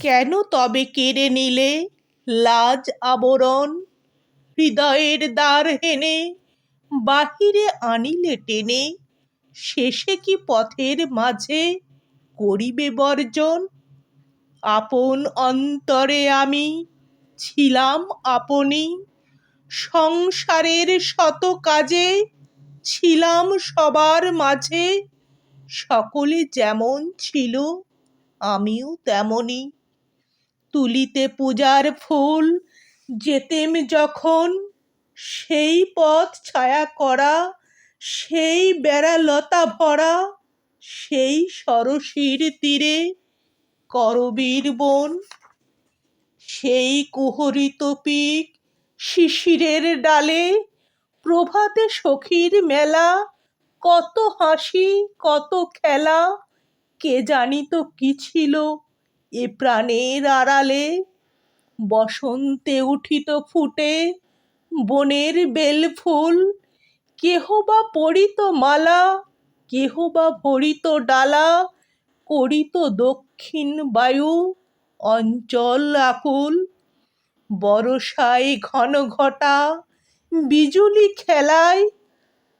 কেন তবে কেড়ে নিলে লাজ আবরণ? হৃদয়ের দ্বার হেনে বাহিরে আনিলে টেনে, শেষে কি পথের মাঝে করিবে বর্জন? আপন অন্তরে আমি ছিলাম আপনি, সংসারের শত কাজে ছিলাম সবার মাঝে, সকলে যেমন ছিল আমিও তেমনি। তুলিতে পূজার ফুল যেতেম যখন, সেই পথ ছায়া করা, সেই বেড়ালতা ভরা, সেই সরসীর তীরে করবীর বন। সেই কুহরিত পিক শিশিরের ডালে, প্রভাতে সখীর মেলা, কত হাসি, কত খেলা কে জানিত কি ছিল এ প্রাণের আড়ালে? বসন্তে উঠিত ফুটে বনের বেল ফুল, কেহ বা পরিত মালা, কেহ বা ভরিত ডালা, করিত দক্ষিণ বায়ু, অঞ্চল আকুল। বরষায় ঘন ঘটা বিজুলি খেলায়,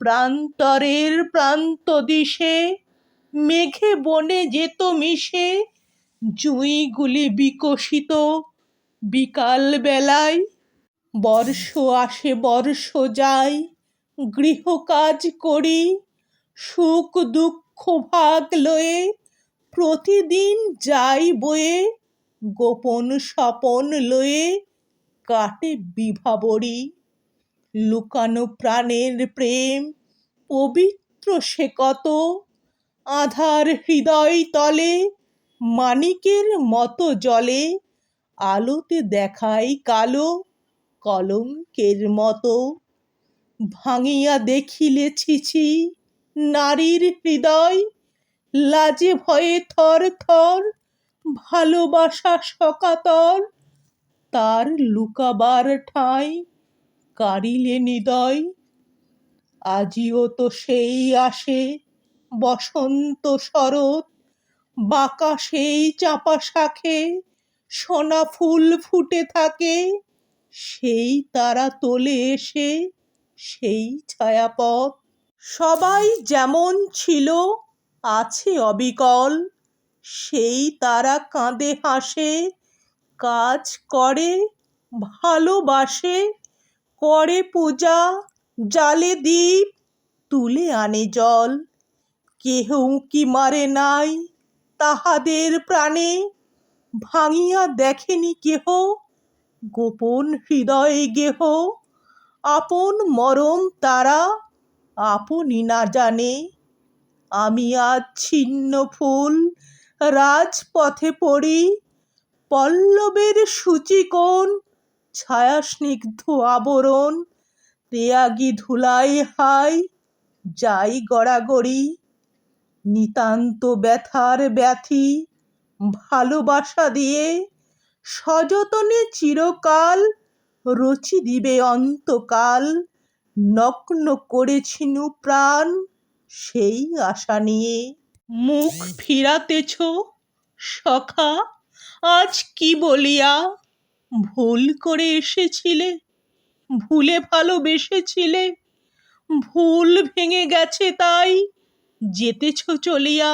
প্রান্তরের প্রান্ত দিশে মেঘে বনে যেত মিশে, জুঁইগুলি বিকশিত। বিকাল বেলায় বর্ষ আসে, বর্ষ যায়। গৃহ কাজ করি, সুখ দুঃখ ভাগ লয়ে। প্রতিদিন যাই বয়ে, গোপন স্বপন লয়ে কাটে বিভাবরী লুকানো প্রাণের প্রেম পবিত্র সে কত আধার হৃদয় তলে, মানিকের মতো জলে, আলোতে দেখায় কালো কলঙ্কের মতো। ভাঙিয়া দেখিলে ছিছি নারীর হৃদয়, লাজে ভয়ে থর থর ভালোবাসা সকাতর তার লুকাবার ঠাঁই কারিলে নিদয়, আজিও তো সেই আসে বসন্ত শরৎ, বাঁকা সেই চাঁপা শাখে সোনা ফুল ফুটে থাকে, সেই তারা তোলে এসে সেই ছায়াপথ। সবাই যেমন ছিল, আছে অবিকল, সেই তারা কাঁদে হাসে, কাজ করে, ভালোবাসে, করে পূজা, জালে দ্বীপ তুলে আনে জল। কেহ উঁকি মারে নাই তাহাদের প্রাণে? ভাঙিয়া দেখেনি কেহ? গোপন হৃদয়ে গেহ? আপন মরম তারা? আপনি না জানে? আমি আজ ছিন্ন ফুল, রাজপথে পড়ি। পল্লবের সূচিকোণ ছায়া স্নিগ্ধ আবরণ, তেয়াগি ধুলাই হাই যাই গড়াগড়ি। নিতান্ত ব্যথার ব্যথি ভালোবাসা দিয়ে সযতনে চিরকাল রচি দিবে অন্তকাল, নগ্ন করেছিনু প্রাণ সেই আশা নিয়ে। মুখ ফিরাতেছ সখা, আজ কি বলিয়া ভুল করে এসেছিলে, ভুলে ভালোবেসেছিলে, ভুল ভেঙে গেছে তাই যেতেছ চলিয়া,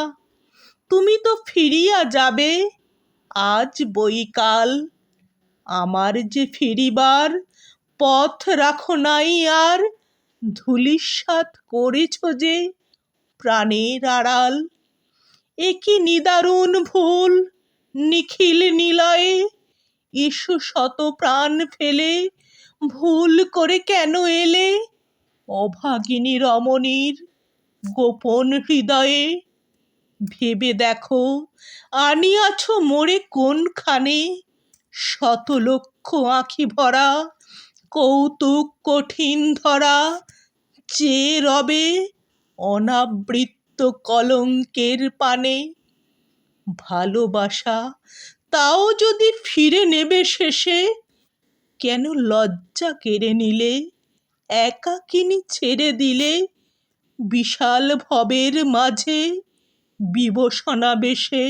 তুমি তো ফিরিয়া যাবে। আজ বইকাল আমার যে ফিরিবার পথ রাখো নাই আর ধূলিসাৎ করেছ যে প্রাণের আড়াল। এ কি নিদারুণ ভুল, নিখিল নিলয়ে, এসো শত প্রাণ ফেলে, ভুল করে কেন এলে? অভাগিনী রমণীর গোপন হৃদয়ে। ভেবে দেখো, আনিয়াছ মোরে কোনখানে? শত লক্ষ আঁখি ভরা, কৌতুক কঠিন ধরা, যে রবে অনাবৃত্ত কলঙ্কের পানে। ভালোবাসা তাও যদি ফিরে নেবে শেষে, কেন লজ্জা কেড়ে নিলে? একাকিনী ছেড়ে দিলে বিশাল ভবের মাঝে বিবসনা বেশে